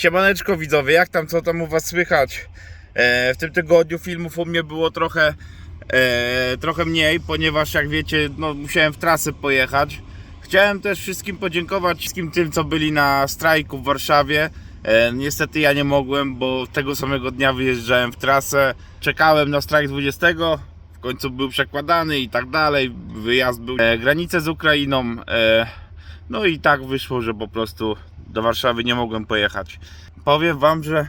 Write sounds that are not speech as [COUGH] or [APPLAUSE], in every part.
Siemaneczko widzowie, jak tam, co tam u was słychać? E, w tym tygodniu filmów u mnie było trochę, e, trochę mniej, ponieważ jak wiecie, no, musiałem w trasę pojechać. Chciałem też wszystkim podziękować, wszystkim tym, co byli na strajku w Warszawie. E, niestety ja nie mogłem, bo tego samego dnia wyjeżdżałem w trasę. Czekałem na strajk 20, w końcu był przekładany i tak dalej. Wyjazd był e, granicę z Ukrainą. E, no i tak wyszło, że po prostu do Warszawy nie mogłem pojechać. Powiem wam, że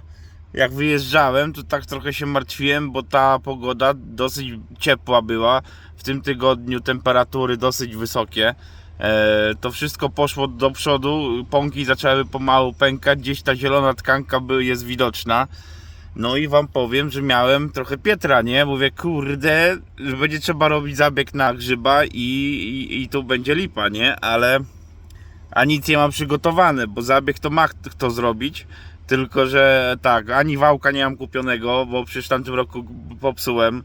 jak wyjeżdżałem, to tak trochę się martwiłem, bo ta pogoda dosyć ciepła była. W tym tygodniu temperatury dosyć wysokie. E, to wszystko poszło do przodu, pąki zaczęły pomału pękać, gdzieś ta zielona tkanka jest widoczna. No i wam powiem, że miałem trochę Pietra, nie? Mówię, kurde, będzie trzeba robić zabieg na grzyba i, i, i tu będzie lipa, nie? Ale a nic nie mam przygotowane, bo zabieg to ma kto zrobić. Tylko, że tak, ani wałka nie mam kupionego, bo przecież w tamtym roku popsułem.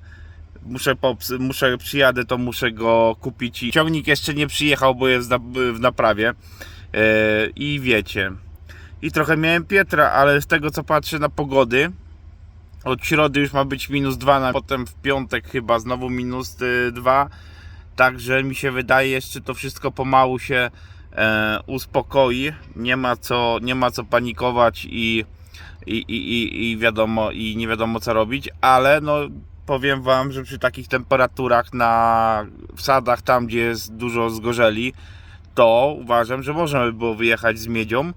Muszę, pops muszę przyjadę, to muszę go kupić. I ciągnik jeszcze nie przyjechał, bo jest w naprawie. Yy, I wiecie. I trochę miałem Pietra, ale z tego co patrzę na pogody, od środy już ma być minus 2, na, potem w piątek chyba znowu minus 2. Także mi się wydaje, jeszcze to wszystko pomału się e, uspokoi. Nie ma co, nie ma co panikować i, i, i, i, wiadomo, i nie wiadomo co robić, ale no powiem wam, że przy takich temperaturach na wsadach, tam gdzie jest dużo zgorzeli, to uważam, że można by było wyjechać z miedzią.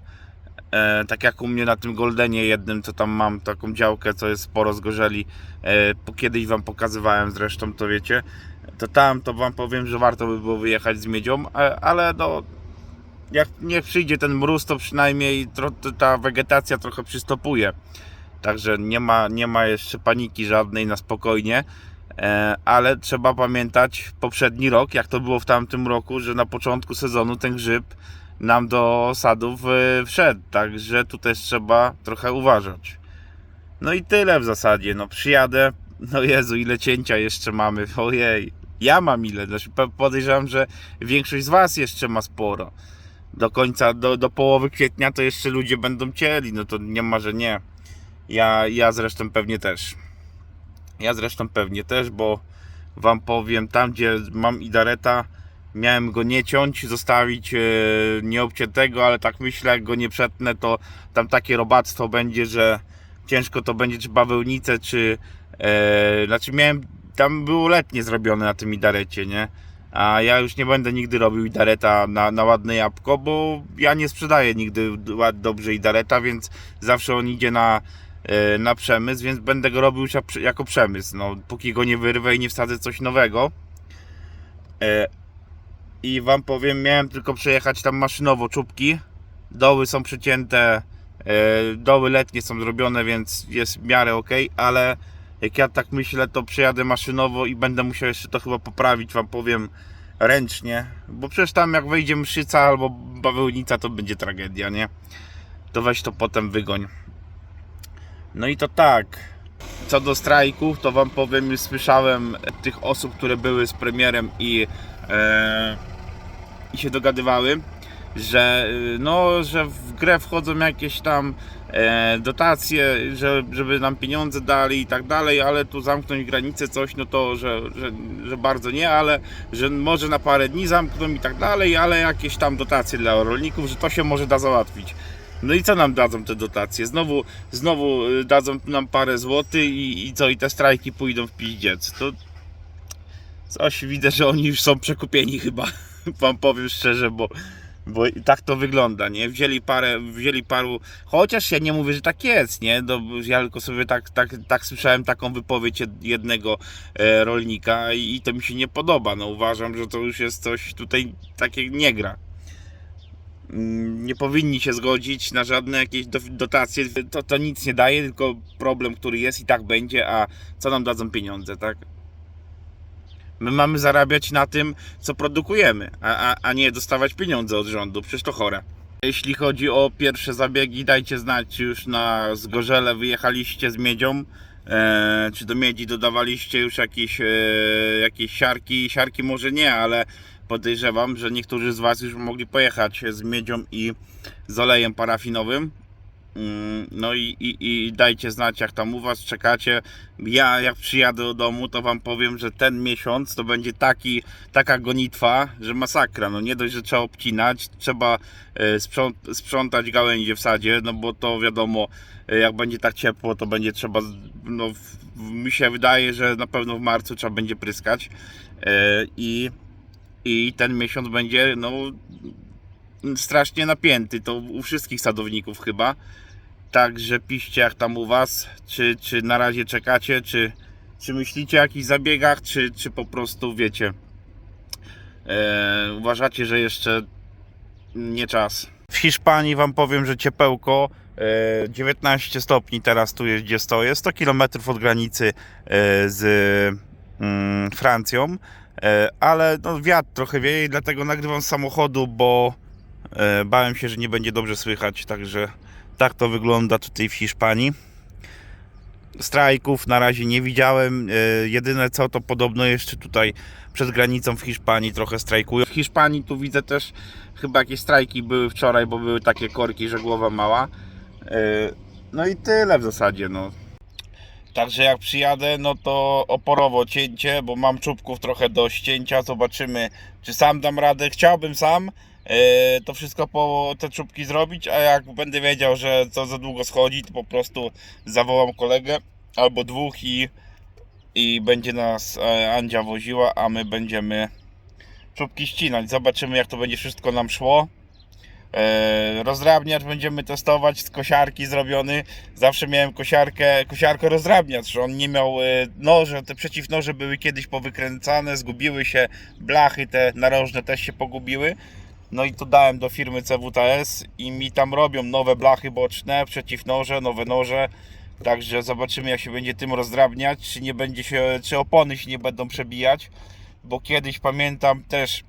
E, tak jak u mnie na tym Goldenie jednym, co tam mam taką działkę, co jest sporo zgorzeli. E, kiedyś wam pokazywałem zresztą, to wiecie. To tam to wam powiem, że warto by było wyjechać z miedzią, e, ale no jak nie przyjdzie ten mróz, to przynajmniej ta wegetacja trochę przystopuje. Także nie ma, nie ma jeszcze paniki żadnej na spokojnie. E, ale trzeba pamiętać poprzedni rok, jak to było w tamtym roku, że na początku sezonu ten grzyb nam do sadów wszedł. Także tu też trzeba trochę uważać. No i tyle w zasadzie. No przyjadę. No Jezu, ile cięcia jeszcze mamy. Ojej. Ja mam ile. Znaczy, po- podejrzewam, że większość z Was jeszcze ma sporo do końca, do, do połowy kwietnia to jeszcze ludzie będą cieli, no to nie ma, że nie. Ja, ja zresztą pewnie też. Ja zresztą pewnie też, bo wam powiem, tam gdzie mam idareta, miałem go nie ciąć, zostawić e, nieobciętego, ale tak myślę, jak go nie przetnę, to tam takie robactwo będzie, że ciężko to będzie, czy bawełnicę, czy e, znaczy miałem, tam było letnie zrobione na tym idarecie, nie? A ja już nie będę nigdy robił idareta na, na ładne jabłko, bo ja nie sprzedaję nigdy dobrze idareta, więc zawsze on idzie na, e, na przemysł, więc będę go robił jako przemysł. No, póki go nie wyrwę i nie wsadzę coś nowego. E, I wam powiem, miałem tylko przejechać tam maszynowo czubki. Doły są przecięte, e, doły letnie są zrobione, więc jest w miarę ok, ale jak ja tak myślę, to przejadę maszynowo i będę musiał jeszcze to chyba poprawić, wam powiem ręcznie, bo przecież tam jak wejdzie mszyca albo bawełnica, to będzie tragedia, nie? To weź to potem wygoń. No i to tak. Co do strajków, to wam powiem, już słyszałem tych osób, które były z premierem i, e, i się dogadywały, że y, no, że w grę wchodzą jakieś tam e, dotacje, że, żeby nam pieniądze dali i tak dalej, ale tu zamknąć granicę coś, no to, że, że, że bardzo nie, ale że może na parę dni zamkną i tak dalej, ale jakieś tam dotacje dla rolników, że to się może da załatwić. No i co nam dadzą te dotacje? Znowu, znowu y, dadzą nam parę złotych i, i co? I te strajki pójdą w piździec. To coś widzę, że oni już są przekupieni chyba. [LAUGHS] Wam powiem szczerze, bo, bo tak to wygląda, nie? Wzięli parę, wzięli paru, chociaż ja nie mówię, że tak jest, nie? No, ja tylko sobie tak, tak, tak słyszałem taką wypowiedź jed- jednego e, rolnika i, i to mi się nie podoba. No uważam, że to już jest coś tutaj takie nie gra. Mm, Nie powinni się zgodzić na żadne jakieś do- dotacje. To, to nic nie daje, tylko problem, który jest i tak będzie, a co nam dadzą pieniądze, tak? My mamy zarabiać na tym, co produkujemy, a, a, a nie dostawać pieniądze od rządu. Przecież to chore. Jeśli chodzi o pierwsze zabiegi, dajcie znać, już na Zgorzele wyjechaliście z miedzią. E, czy do miedzi dodawaliście już jakieś, e, jakieś siarki? Siarki może nie, ale podejrzewam, że niektórzy z Was już mogli pojechać z miedzią i z olejem parafinowym. Mm, No i, i, i dajcie znać, jak tam u Was czekacie. Ja, jak przyjadę do domu, to Wam powiem, że ten miesiąc to będzie taki, taka gonitwa, że masakra. No nie dość, że trzeba obcinać, trzeba e, sprząt, sprzątać gałęzie w sadzie, no bo to wiadomo, e, jak będzie tak ciepło, to będzie trzeba, no mi się wydaje, że na pewno w marcu trzeba będzie pryskać. E, I, I ten miesiąc będzie, no strasznie napięty, to u wszystkich sadowników chyba. Także piszcie jak tam u Was, czy, czy na razie czekacie, czy, czy myślicie o jakichś zabiegach, czy, czy po prostu wiecie, e, uważacie, że jeszcze nie czas. W Hiszpanii Wam powiem, że ciepełko, e, 19 stopni teraz tu jest gdzie stoję, 100 km od granicy e, z mm, Francją, e, ale no, wiatr trochę wieje i dlatego nagrywam z samochodu, bo e, bałem się, że nie będzie dobrze słychać, także tak to wygląda tutaj w Hiszpanii. Strajków na razie nie widziałem. E, Jedyne co to podobno jeszcze tutaj przed granicą w Hiszpanii trochę strajkują. W Hiszpanii tu widzę też chyba jakieś strajki były wczoraj, bo były takie korki, że głowa mała. E, No i tyle w zasadzie. No. Także jak przyjadę, no to oporowo cięcie, bo mam czubków trochę do ścięcia. Zobaczymy, czy sam dam radę. Chciałbym sam e, to wszystko po te czubki zrobić, a jak będę wiedział, że to za długo schodzi, to po prostu zawołam kolegę albo dwóch i, i będzie nas e, Andzia woziła, a my będziemy czubki ścinać. Zobaczymy, jak to będzie wszystko nam szło. E, rozdrabniacz będziemy testować z kosiarki zrobiony. Zawsze miałem kosiarkę, kosiarko rozdrabniacz, on nie miał e, noże, te przeciwnoże były kiedyś powykręcane, zgubiły się, blachy te narożne też się pogubiły. No i to dałem do firmy CWTS i mi tam robią nowe blachy boczne, przeciwnoże, nowe noże. Także zobaczymy jak się będzie tym rozdrabniać, czy nie będzie się, czy opony się nie będą przebijać. Bo kiedyś pamiętam też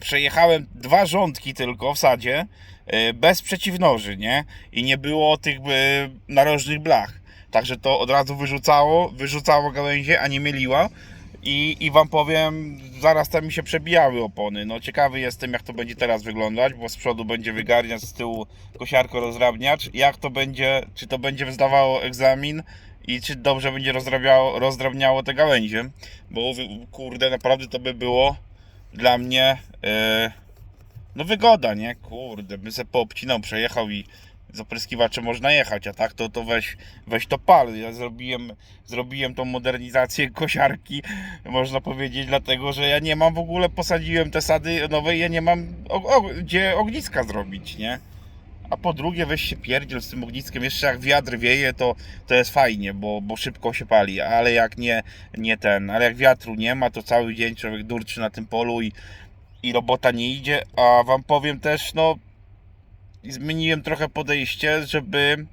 przejechałem dwa rządki tylko w sadzie e, bez przeciwnoży, nie? I nie było tych e, narożnych blach. Także to od razu wyrzucało, wyrzucało gałęzie, a nie myliła. I, I wam powiem, zaraz tam mi się przebijały opony. No ciekawy jestem jak to będzie teraz wyglądać, bo z przodu będzie wygarniacz, z tyłu kosiarko rozdrabniacz. Jak to będzie, czy to będzie zdawało egzamin i czy dobrze będzie rozdrabniało te gałęzie. Bo kurde, naprawdę to by było dla mnie e, no wygoda, nie? Kurde, bym se poobcinał, przejechał i z opryskiwaczem można jechać, a tak to, to weź, weź to pal. Ja zrobiłem, zrobiłem tą modernizację kosiarki, można powiedzieć, dlatego, że ja nie mam w ogóle, posadziłem te sady nowe, ja nie mam o, o, gdzie ogniska zrobić, nie? A po drugie, weź się pierdziel z tym ogniskiem. Jeszcze jak wiatr wieje, to, to jest fajnie, bo, bo szybko się pali. Ale jak nie, nie ten, ale jak wiatru nie ma, to cały dzień człowiek durczy na tym polu i, i robota nie idzie. A wam powiem też, no, zmieniłem trochę podejście, żeby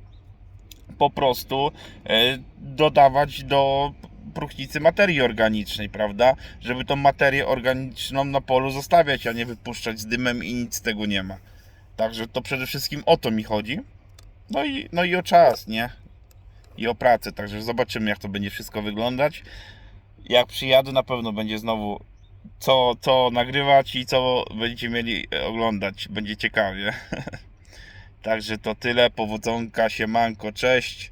po prostu e, dodawać do próchnicy materii organicznej, prawda? Żeby tą materię organiczną na polu zostawiać, a nie wypuszczać z dymem i nic z tego nie ma. Także to przede wszystkim o to mi chodzi. No i, no i o czas, nie? I o pracę. Także zobaczymy, jak to będzie wszystko wyglądać. Jak przyjadę, na pewno będzie znowu co, co nagrywać i co będziecie mieli oglądać. Będzie ciekawie. [LAUGHS] Także to tyle. Powodzonka, siemanko, cześć.